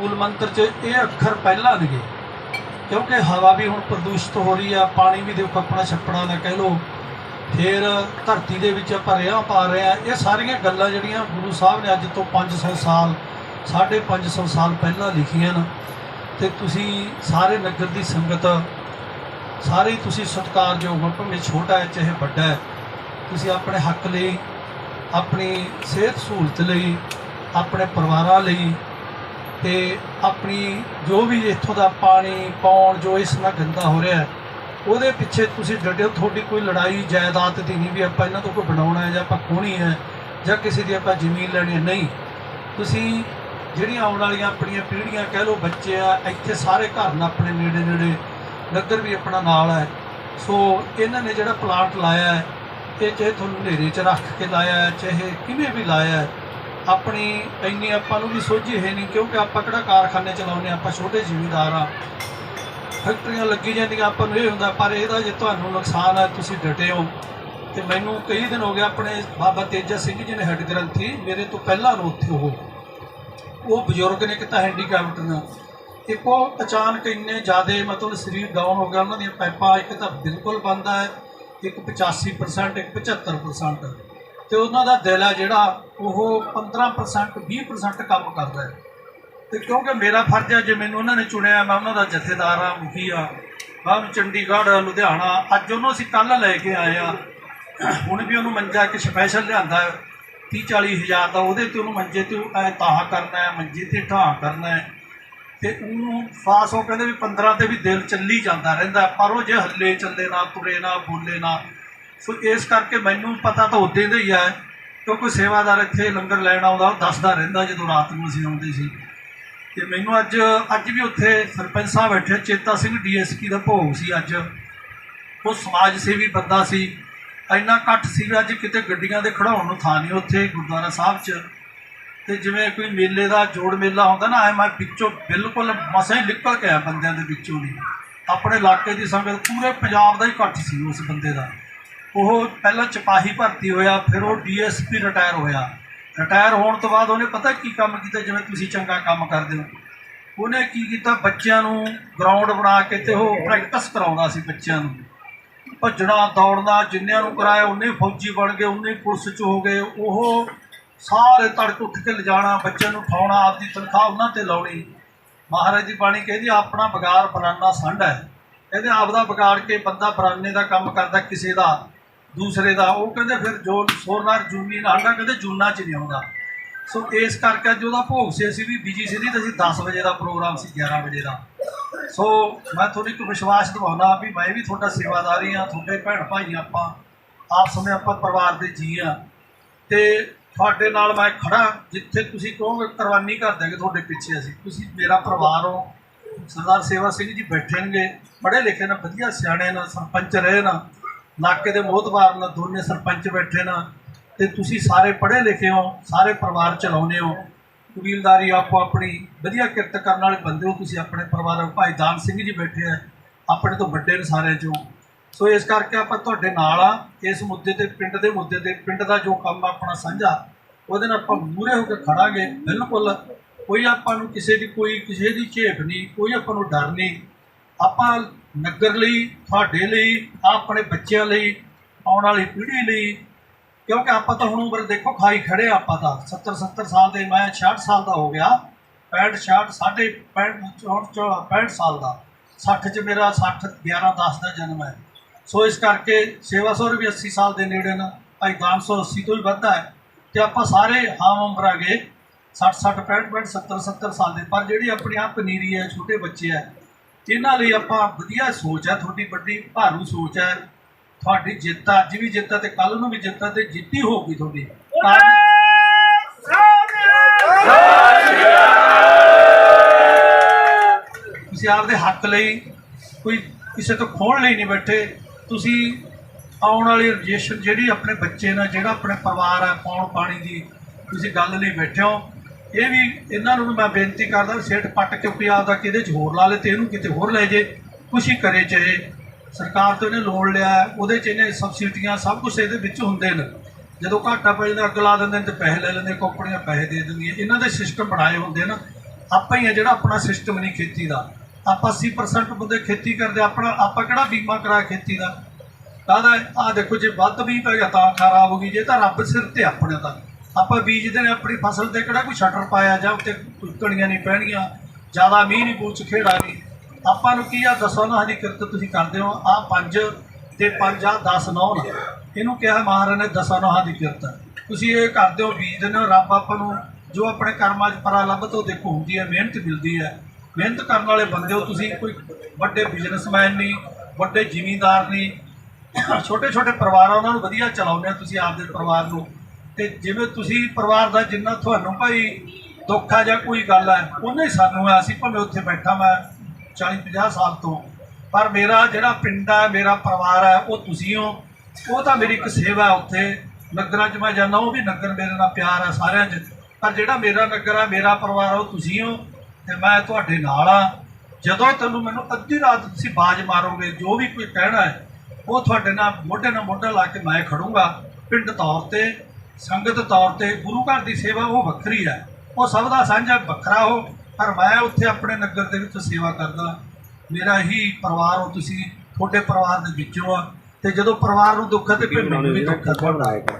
ਮੂਲ ਮੰਤਰ 'ਚ ਇਹ ਅੱਖਰ ਪਹਿਲਾਂ ਨੇਗੇ ਕਿਉਂਕਿ ਹਵਾ ਵੀ ਹੁਣ ਪ੍ਰਦੂਸ਼ਿਤ ਹੋ ਰਹੀ ਆ, ਪਾਣੀ ਵੀ ਦੇਖੋ ਆਪਣਾ ਛੱਪੜਾਂ ਦਾ ਕਹਿ ਲਓ। ਫਿਰ ਧਰਤੀ ਦੇ ਵਿੱਚ ਆਪਾਂ ਰੇਹਾਂ ਪਾ ਰਹੇ ਆ। ਇਹ ਸਾਰੀਆਂ ਗੱਲਾਂ ਜਿਹੜੀਆਂ ਗੁਰੂ ਸਾਹਿਬ ਨੇ ਅੱਜ ਤੋਂ 500 ਸਾਲ 550 ਸਾਲ ਪਹਿਲਾਂ ਲਿਖੀਆਂ ਨੇ। ਤੇ ਤੁਸੀਂ ਸਾਰੇ ਨਗਰ ਦੀ ਸੰਗਤ, ਸਾਰੇ ਹੀ ਤੁਸੀਂ ਸਤਿਕਾਰਯੋਗ ਹੋ, ਭਾਵੇਂ ਛੋਟਾ ਹੈ ਚਾਹੇ ਵੱਡਾ ਹੈ, ਤੁਸੀਂ ਆਪਣੇ ਹੱਕ ਲਈ, ਆਪਣੀ ਸਿਹਤ ਸਹੂਲਤ ਲਈ, ਆਪਣੇ ਪਰਿਵਾਰਾਂ ਲਈ ਤੇ ਆਪਣੀ ਜੋ ਵੀ ਇੱਥੋਂ ਦਾ ਪਾਣੀ ਪਾਉਣ ਜੋ ਇਸ ਨਾਲ ਗੰਦਾ ਹੋ ਰਿਹਾ ਉਹਦੇ ਪਿੱਛੇ ਤੁਸੀਂ ਡਟੇ ਤੁਹਾਡੀ ਕੋਈ ਲੜਾਈ, ਜਾਇਦਾਦ ਦੀ ਨਹੀਂ ਵੀ ਆਪਾਂ ਇਹਨਾਂ ਤੋਂ ਕੋਈ ਬਣਾਉਣਾ ਹੈ ਜਾਂ ਆਪਾਂ ਖੋਣੀ ਹੈ ਜਾਂ ਕਿਸੇ ਦੀ ਆਪਾਂ ਜ਼ਮੀਨ ਲੈਣੀ ਹੈ। ਨਹੀਂ। ਤੁਸੀਂ ਜਿਹੜੀਆਂ ਆਉਣ ਵਾਲੀਆਂ ਆਪਣੀਆਂ ਪੀੜ੍ਹੀਆਂ, ਕਹਿ ਲਓ ਬੱਚੇ ਆ, ਇੱਥੇ ਸਾਰੇ ਘਰ ਨੇ ਆਪਣੇ ਨੇੜੇ ਨੇੜੇ, ਨਗਰ ਵੀ ਆਪਣਾ ਨਾਲ ਹੈ। ਸੋ ਇਹਨਾਂ ਨੇ ਜਿਹੜਾ ਪਲਾਂਟ ਲਾਇਆ ਹੈ, ਇਹ ਚਾਹੇ ਤੁਹਾਨੂੰ ਹਨੇਰੇ 'ਚ ਰੱਖ ਕੇ ਲਾਇਆ ਹੈ, ਚਾਹੇ ਕਿਵੇਂ ਵੀ ਲਾਇਆ ਹੈ ਆਪਣੀ ਇੰਨੀ ਆਪਾਂ ਨੂੰ ਵੀ ਸੋਝੀ ਹੈ ਨਹੀਂ ਕਿਉਂਕਿ ਆਪਾਂ ਕਿਹੜਾ ਕਾਰਖਾਨੇ ਚਲਾਉਂਦੇ ਹਾਂ, ਆਪਾਂ ਛੋਟੇ ਜ਼ਿਮੀਦਾਰ ਆ ਫੈਕਟਰੀਆਂ ਲੱਗੀ ਜਾਂਦੀਆਂ ਆਪਾਂ ਨੂੰ ਇਹ ਹੁੰਦਾ ਪਰ ਇਹਦਾ ਜੇ ਤੁਹਾਨੂੰ ਨੁਕਸਾਨ ਹੈ ਤੁਸੀਂ ਡਟੇ ਹੋ। ਤੇ ਮੈਨੂੰ ਕਈ ਦਿਨ ਹੋ ਗਏ ਆਪਣੇ ਬਾਬਾ ਤੇਜਾ ਸਿੰਘ ਜੀ ਨੇ ਹੈੱਡ ਗ੍ਰੰਥੀ ਮੇਰੇ ਤੋਂ ਪਹਿਲਾਂ ਨੂੰ ਉੱਥੇ ਉਹ। ਉਹ ਬਜ਼ੁਰਗ ਨੇ ਕਿਤਾ ਹੈਂਡੀਕੈਪਟ ਨਾਲ ਇੱਕ ਉਹ ਅਚਾਨਕ ਇੰਨੇ ਜ਼ਿਆਦਾ ਮਤਲਬ ਸਰੀਰ ਡਾਊਨ ਹੋ ਗਿਆ ਉਹਨਾਂ ਦੀਆਂ ਪਾਈਪਾਂ ਇੱਕ ਤਾਂ ਬਿਲਕੁਲ ਬੰਦ ਹੈ ਇੱਕ 85% ਇੱਕ 75% ਤੇ ਉਹਨਾਂ ਦਾ ਦਿਲ ਹੈ ਜਿਹੜਾ ਉਹ 15% 20% ਕੰਮ ਕਰਦਾ ਹੈ। ਤੇ ਕਿਉਂਕਿ ਮੇਰਾ ਫਰਜ਼ ਹੈ ਜੇ ਮੈਨੂੰ ਉਹਨਾਂ ਨੇ ਚੁਣਿਆ, ਮੈਂ ਉਹਨਾਂ ਦਾ ਜਥੇਦਾਰ ਆ, ਮੁਖੀ ਆ। ਮੈਂ ਚੰਡੀਗੜ੍ਹ, ਲੁਧਿਆਣਾ, ਅੱਜ ਉਹਨੂੰ ਅਸੀਂ ਕੱਲ ਲੈ ਕੇ ਆਏ ਆ। ਹੁਣ ਵੀ ਉਹਨੂੰ ਮੰਜਾ ਇੱਕ ਸਪੈਸ਼ਲ ਲਿਆਂਦਾ 30 40 ਹਜ਼ਾਰ ਦਾ ਉਹਦੇ ਤੇ ਉਹਨੂੰ ਮੰਜੇ ਤੇ ਐ ਤਾਹਾ ਕਰਨਾ ਹੈ, ਮੰਜੇ ਤੇ ਢਾਹ ਕਰਨਾ ਹੈ। ਤੇ ਉਹਨੂੰ ਫਾਸ ਉਹ ਕਹਿੰਦੇ ਵੀ 15 ਤੇ ਵੀ ਦਿਲ ਚੱਲੀ ਜਾਂਦਾ ਰਹਿੰਦਾ ਪਰ ਉਹ ਜੇ ਹੱਲੇ ਚੱਲੇ ਨਾ, ਤੁਰੇ ਨਾ, ਬੋਲੇ ਨਾ ਸੋ ਇਸ ਕਰਕੇ ਮੈਨੂੰ ਪਤਾ ਤਾਂ ਉਦੋਂ ਦਾ ਹੀ ਹੈ ਕਿਉਂਕਿ ਸੇਵਾਦਾਰ ਇੱਥੇ ਲੰਗਰ ਲੈਣ ਆਉਂਦਾ, ਉਹ ਦੱਸਦਾ ਰਹਿੰਦਾ ਜਦੋਂ ਰਾਤ ਨੂੰ ਅਸੀਂ ਆਉਂਦੇ ਸੀ। ਤੇ ਮੈਨੂੰ ਅੱਜ ਅੱਜ ਵੀ ਉੱਥੇ ਸਰਪੰਚ ਸਾਹਿਬ ਬੈਠੇ ਚੇਤਾ ਸਿੰਘ ਡੀਐਸਪੀ ਦਾ ਭੋਗ ਸੀ ਅੱਜ। ਉਹ ਸਮਾਜ ਸੇਵੀ ਬੰਦਾ ਸੀ। ਇੰਨਾ ਘੱਟ ਸੀ ਵੀ ਅੱਜ ਕਿਤੇ ਗੱਡੀਆਂ ਦੇ ਖੜਾਉਣ ਨੂੰ ਥਾਂ ਨਹੀਂ ਉੱਥੇ, ਗੁਰਦੁਆਰਾ ਸਾਹਿਬ 'ਚ। ਤੇ ਜਿਵੇਂ ਕੋਈ ਮੇਲੇ ਦਾ ਜੋੜ ਮੇਲਾ ਹੁੰਦਾ ਨਾ, ਐ ਮੈਂ ਵਿੱਚੋਂ ਬਿਲਕੁਲ ਮਸਾਂ ਹੀ ਨਿਕਲ ਕੇ ਆਇਆ ਬੰਦਿਆਂ ਦੇ ਵਿੱਚੋਂ ਨਹੀਂ ਆਪਣੇ ਇਲਾਕੇ ਦੀ ਸੰਗਤ, ਪੂਰੇ ਪੰਜਾਬ ਦਾ ਹੀ ਘੱਟ ਸੀ ਉਸ ਬੰਦੇ ਦਾ। ਉਹ ਪਹਿਲਾਂ ਸਿਪਾਹੀ ਭਰਤੀ ਹੋਇਆ, ਫਿਰ ਉਹ ਡੀਐਸਪੀ ਰਿਟਾਇਰ ਹੋਇਆ। ਰਿਟਾਇਰ ਹੋਣ ਤੋਂ ਬਾਅਦ ਉਹਨੇ ਪਤਾ ਕੀ ਕੰਮ ਕੀਤਾ, ਜਿਵੇਂ ਤੁਸੀਂ ਚੰਗਾ ਕੰਮ ਕਰਦੇ ਹੋ। ਉਹਨੇ ਕੀ ਕੀਤਾ, ਬੱਚਿਆਂ ਨੂੰ ਗਰਾਊਂਡ ਬਣਾ ਕੇ ਤੇ ਉਹ ਪ੍ਰੈਕਟਿਸ ਕਰਾਉਂਦਾ ਸੀ ਬੱਚਿਆਂ ਨੂੰ। ਭੱਜਣਾ, ਦੌੜਨਾ, ਜਿੰਨਿਆਂ ਨੂੰ ਕਰਾਇਆ, ਉਹਨੇ ਫੌਜੀ ਬਣ ਗਏ, ਉਹਨੇ ਪੁਲਿਸ 'ਚ ਹੋ ਗਏ। ਉਹ ਸਾਰੇ ਤੜਕ ਉੱਠ ਕੇ ਲਿਜਾਣਾ, ਬੱਚਿਆਂ ਨੂੰ ਉਠਾਉਣਾ, ਆਪਦੀ ਤਨਖਾਹ ਉਹਨਾਂ ਤੇ ਲਾਉਣੀ। ਮਹਾਰਾਜ ਦੀ ਬਾਣੀ ਕਹਿੰਦੀ, ਆਪਣਾ ਬਗਾਰ ਫਲਾਨਾ ਸੰਡ ਹੈ। ਕਹਿੰਦੇ, ਆਪਦਾ ਵਿਗਾੜ ਕੇ ਬੰਦਾ ਬਰਾਨੇ ਦਾ ਕੰਮ ਕਰਦਾ, ਕਿਸੇ ਦਾ ਦੂਸਰੇ ਦਾ, ਉਹ ਕਹਿੰਦੇ ਫਿਰ ਜੋ ਸੋਨਾਰ ਜੂਨੀ ਨਾਂਡਾ ਕਹਿੰਦੇ ਜੂਨਾ ਚ ਨਹੀਂ ਆਉਂਦਾ। ਸੋ ਇਸ ਕਰਕੇ ਅੱਜ ਉਹਦਾ ਭੋਗ ਸੀ, ਅਸੀਂ ਵੀ ਬਿਜ਼ੀ ਸੀ ਨਹੀਂ, ਤਾਂ ਅਸੀਂ 10 ਵਜੇ ਦਾ ਪ੍ਰੋਗਰਾਮ ਸੀ 11 ਵਜੇ ਦਾ। ਸੋ ਮੈਂ ਤੁਹਾਨੂੰ ਇੱਕ ਵਿਸ਼ਵਾਸ ਦਿਵਾਉਣਾ ਵੀ ਮੈਂ ਵੀ ਤੁਹਾਡਾ ਸੇਵਾਦਾਰੀ ਆ ਤੁਹਾਡੇ ਭੈਣ ਭਾਈ ਆਪਾਂ, ਆਪ ਸਮੇਂ ਆਪਾਂ ਪਰਿਵਾਰ ਦੇ ਜੀ ਆ ਤੇ ਤੁਹਾਡੇ ਨਾਲ ਮੈਂ ਖੜਾ, ਜਿੱਥੇ ਤੁਸੀਂ ਕਹੋਗੇ ਕੁਰਬਾਨੀ ਕਰ ਦਾਂਗੇ ਤੁਹਾਡੇ ਪਿੱਛੇ ਅਸੀਂ। ਤੁਸੀਂ ਮੇਰਾ ਪਰਿਵਾਰ ਹੋ, ਸਰਦਾਰ ਸੇਵਾ ਸਿੰਘ ਜੀ ਬੈਠੇਣਗੇ, ਪੜ੍ਹੇ ਲਿਖੇ ਨੇ, ਵਧੀਆ ਸਿਆਣੇ ਨੇ, ਸਰਪੰਚ ਰਹੇ ਨਾ। ਇਲਾਕੇ ਦੇ ਮੋਹਤਬਾਰ ਨੇ ਦੋਨੇ ਸਰਪੰਚ ਬੈਠੇ ਨਾ ਤੇ ਤੁਸੀਂ ਸਾਰੇ ਪੜ੍ਹੇ ਲਿਖੇ ਹੋ, ਸਾਰੇ ਪਰਿਵਾਰ ਚਲਾਉਂਦੇ ਹੋ। ਕਬੀਲਦਾਰੀ ਆਪੋ ਆਪਣੀ ਵਧੀਆ ਕਿਰਤ ਕਰਨ ਵਾਲੇ ਬੰਦੇ ਹੋ ਤੁਸੀਂ ਆਪਣੇ ਪਰਿਵਾਰ ਭਾਈ ਦਾਨ ਸਿੰਘ ਜੀ ਬੈਠੇ ਆ, ਆਪਣੇ ਤੋਂ ਵੱਡੇ ਨੇ ਸਾਰੇ ਚੋਂ ਸੋ ਇਸ ਕਰਕੇ ਆਪਾਂ ਤੁਹਾਡੇ ਨਾਲ ਆ, ਇਸ ਮੁੱਦੇ ਤੇ, ਪਿੰਡ ਦੇ ਮੁੱਦੇ ਤੇ, ਪਿੰਡ ਦਾ ਜੋ ਕੰਮ ਆਪਣਾ ਸਾਂਝਾ, ਉਹਦੇ ਨਾਲ ਆਪਾਂ ਮੂਰੇ ਹੋ ਕੇ ਖੜਾਂਗੇ, ਬਿਲਕੁਲ। ਕੋਈ ਆਪਾਂ ਨੂੰ ਕਿਸੇ ਦੀ ਕੋਈ, ਕਿਸੇ ਦੀ ਝੇਪ ਨਹੀਂ, ਕੋਈ ਆਪਾਂ ਨੂੰ ਡਰ ਨਹੀਂ। ਆਪਾਂ ਨਗਰ ਲਈ, ਤੁਹਾਡੇ ਲਈ, ਆਪਣੇ ਬੱਚਿਆਂ ਲਈ, ਆਉਣ ਵਾਲੀ ਪੀੜ੍ਹੀ ਲਈ। ਕਿਉਂਕਿ ਆਪਾਂ ਤਾਂ ਹੁਣ ਉਮਰ ਦੇਖੋ, ਖਾਈ ਖੜੇ ਆਪਾਂ ਤਾਂ। 70 70 ਸਾਲ ਦੇ, ਮੈਂ 66 ਸਾਲ ਦਾ ਹੋ ਗਿਆ। 65 66 ਸਾਢੇ 65 65 ਸਾਲ ਦਾ। 60 ਚ ਮੇਰਾ 60 11 10 ਦਾ ਜਨਮ ਹੈ। ਸੋ ਇਸ ਕਰਕੇ ਸੇਵਾ ਸੌਰ ਵੀ 80 ਸਾਲ ਦੇ ਨੇੜੇ ਨੇ, ਭਾਈ 580 ਤੋਂ ਵੀ ਵੱਧਦਾ ਹੈ। ਤੇ ਆਪਾਂ ਸਾਰੇ ਹਾਮ ਉਮਰ ਆ ਗਏ। 60 60 65 65 70 70 ਸਾਲ ਦੇ। ਪਰ ਜਿਹੜੀ ਆਪਣੀ ਆਪ ਪਨੀਰੀ ਹੈ, ਛੋਟੇ ਬੱਚੇ ਹੈ ਇਹਨਾਂ ਲਈ ਆਪਾਂ ਵਧੀਆ ਸੋਚ ਹੈ ਤੁਹਾਡੀ ਵੱਡੀ ਭਾਰੂ ਸੋਚ ਹੈ ਤੁਹਾਡੀ ਜਿੱਤ ਅੱਜ ਵੀ ਜਿੱਤ ਤੇ ਕੱਲ ਨੂੰ ਵੀ ਜਿੱਤ ਤੇ ਜਿੱਤੀ ਹੋਊਗੀ ਤੁਹਾਡੀ। ਤੁਸੀਂ ਆਪਦੇ ਹੱਕ ਲਈ ਕੋਈ ਕਿਸੇ ਤੋਂ ਖੋਣ ਲਈ ਨਹੀਂ ਬੈਠੇ। ਤੁਸੀਂ ਆਉਣ ਵਾਲੀ ਰਜੇਸ਼ਨ ਜਿਹੜੀ ਆਪਣੇ ਬੱਚੇ ਨਾਲ ਜਿਹੜਾ ਆਪਣੇ ਪਰਿਵਾਰ ਹੈ ਪੌਣ ਪਾਣੀ ਦੀ ਤੁਸੀਂ ਗੱਲ ਲਈ ਬੈਠੇ ਹੋ। ਇਹ ਵੀ ਇਹਨਾਂ ਨੂੰ ਮੈਂ ਬੇਨਤੀ ਕਰਦਾ ਵੀ ਪੱਟ ਕੇ ਕੋਈ ਆਪਦਾ ਕਿਹਦੇ 'ਚ ਹੋਰ ਲਾ ਲੇ ਤੇ ਇਹਨੂੰ ਕਿਤੇ ਹੋਰ ਲੈ ਜੇ, ਕੁਛ ਹੀ ਕਰੇ ਚਾਹੇ ਸਰਕਾਰ ਤੋਂ ਇਹਨੇ ਲੋਨ ਲਿਆ, ਉਹਦੇ 'ਚ ਇਹਨੇ ਸਬਸਿਡੀਆਂ ਸਭ ਕੁਝ ਇਹਦੇ ਵਿੱਚ ਹੁੰਦੇ ਨੇ। ਜਦੋਂ ਘਾਟਾ ਪੈ ਜਾਂਦਾ, ਅੱਗ ਲਾ ਦਿੰਦੇ ਨੇ ਤੇ ਪੈਸੇ ਲੈ ਲੈਂਦੇ ਕੰਪਨੀਆਂ ਪੈਸੇ ਦੇ ਦਿੰਦੀਆਂ ਇਹਨਾਂ ਦੇ ਸਿਸਟਮ ਬਣਾਏ ਹੁੰਦੇ ਨਾ। ਆਪਾਂ ਹੀ ਆ ਜਿਹੜਾ ਆਪਣਾ ਸਿਸਟਮ ਨਹੀਂ ਖੇਤੀ ਦਾ। ਆਪਾਂ 80% ਬੰਦੇ ਖੇਤੀ ਕਰਦੇ, ਆਪਣਾ, ਆਪਾਂ ਕਿਹੜਾ ਬੀਮਾ ਕਰਾ ਖੇਤੀ ਦਾ? ਕਾਹਦਾ ਆ ਦੇਖੋ, ਜੇ ਵੱਧ ਵੀ ਪੈ ਗਿਆ ਤਾਂ ਖਰਾਬ ਹੋ ਗਈ, ਜੇ ਤਾਂ ਰੱਬ ਸਿਰ ਤੇ ਆਪਣੇ ਤਾਂ। ਆਪਾਂ ਬੀਜਦੇ ਨੇ ਆਪਣੀ ਫਸਲ ਤੇ ਕਿਹੜਾ ਕੋਈ ਸ਼ਟਰ ਪਾਇਆ ਜਾਂ ਉੱਤੇ ਕੋਈ ਨਹੀਂ ਪੈਣੀਆਂ ਜ਼ਿਆਦਾ ਮੀਂਹ ਨਹੀਂ ਪੂਛ ਖੇੜਾ ਨਹੀਂ। ਆਪਾਂ ਨੂੰ ਕੀ ਆ, ਦੱਸੋ ਨਾ ਹਦੀ ਕਿਰਤ ਤੁਸੀਂ ਕਰਦੇ ਹੋ ਆ ਪੰਜ ਤੇ ਪੰਜ ਆ 10 ਨੌ ਨਾ। ਇਹਨੂੰ ਕਿਹਾ ਮਹਾਰਾਜ ਨੇ, ਦਸਾਂ ਨੌਹਾਂ ਦੀ ਕਿਰਤ। ਤੁਸੀਂ ਇਹ ਕਰਦੇ ਹੋ, ਬੀਜਦੇ ਨੇ ਰੱਬ ਆਪਾਂ ਨੂੰ ਜੋ ਆਪਣੇ ਕਰਮਾਂ 'ਚ ਪਰਾ ਤੋਂ ਦੇਖੋ ਹੁੰਦੀ ਹੈ, ਮਿਹਨਤ ਮਿਲਦੀ ਹੈ। ਮਿਹਨਤ ਕਰਨ ਵਾਲੇ ਬੰਦੇ ਹੋ ਤੁਸੀਂ, ਕੋਈ ਵੱਡੇ ਬਿਜ਼ਨਸਮੈਨ ਨਹੀਂ, ਵੱਡੇ ਜ਼ਿਮੀਂਦਾਰ ਨਹੀਂ। ਛੋਟੇ ਛੋਟੇ ਪਰਿਵਾਰ ਉਹਨਾਂ ਨੂੰ ਵਧੀਆ ਚਲਾਉਂਦੇ ਤੁਸੀਂ, ਆਪਦੇ ਪਰਿਵਾਰ ਨੂੰ। ਤੇ ਜਿਵੇਂ ਤੁਸੀਂ ਪਰਿਵਾਰ ਦਾ ਜਿੰਨਾ ਤੁਹਾਨੂੰ ਭਾਈ ਦੁੱਖ ਆ ਜਾਂ ਕੋਈ ਗੱਲ ਹੈ ਉਹਨੇ ਹੀ ਸਾਨੂੰ ਆ ਅਸੀਂ ਭਾਵੇਂ ਉੱਥੇ ਬੈਠਾ ਮੈਂ 40 50 ਸਾਲ ਤੋਂ। ਪਰ ਮੇਰਾ ਜਿਹੜਾ ਪਿੰਡ ਹੈ ਮੇਰਾ ਪਰਿਵਾਰ ਹੈ ਉਹ ਤੁਸੀਂ ਹੋ। ਉਹ ਤਾਂ ਮੇਰੀ ਇੱਕ ਸੇਵਾ ਉੱਥੇ। ਨਗਰਾਂ 'ਚ ਮੈਂ ਜਾਂਦਾ, ਉਹ ਵੀ ਨਗਰ ਮੇਰੇ ਨਾਲ ਪਿਆਰ ਹੈ ਸਾਰਿਆਂ 'ਚ। ਪਰ ਜਿਹੜਾ ਮੇਰਾ ਨਗਰ ਹੈ ਮੇਰਾ ਪਰਿਵਾਰ ਹੈ ਉਹ ਤੁਸੀਂ ਹੋ ਤੇ ਮੈਂ ਤੁਹਾਡੇ ਨਾਲ ਆ। ਜਦੋਂ ਤੈਨੂੰ ਮੈਨੂੰ ਅੱਧੀ ਰਾਤ ਤੁਸੀਂ ਬਾਜ ਮਾਰੋਗੇ, ਜੋ ਵੀ ਕੋਈ ਕਹਿਣਾ ਹੈ, ਉਹ ਤੁਹਾਡੇ ਨਾਲ ਮੋਢੇ ਨਾਲ ਮੋਢਾ ਲਾ ਕੇ ਮੈਂ ਖੜੂੰਗਾ। ਪਿੰਡ ਤੌਰ ਤੇ ਸੰਗਤ ਤੌਰ ਤੇ ਗੁਰੂ ਘਰ ਦੀ ਸੇਵਾ ਉਹ ਵੱਖਰੀ ਹੈ। ਉਹ ਸਭ ਦਾ ਸਾਂਝਾ ਵੱਖਰਾ ਹੋ ਪਰ ਮੈਂ ਉੱਥੇ ਆਪਣੇ ਨਗਰ ਦੇ ਵਿੱਚ ਸੇਵਾ ਕਰਦਾ। ਮੇਰਾ ਹੀ ਪਰਿਵਾਰ ਹੋ ਤੁਸੀਂ ਤੁਹਾਡੇ ਪਰਿਵਾਰ ਦੇ ਵਿੱਚੋਂ ਆ। ਤੇ ਜਦੋਂ ਪਰਿਵਾਰ ਨੂੰ ਦੁੱਖ ਤੇ ਫਿਰ ਮੈਨੂੰ ਵੀ ਦੁੱਖ ਹੈ। ਬਣਾਇਆ ਕਰ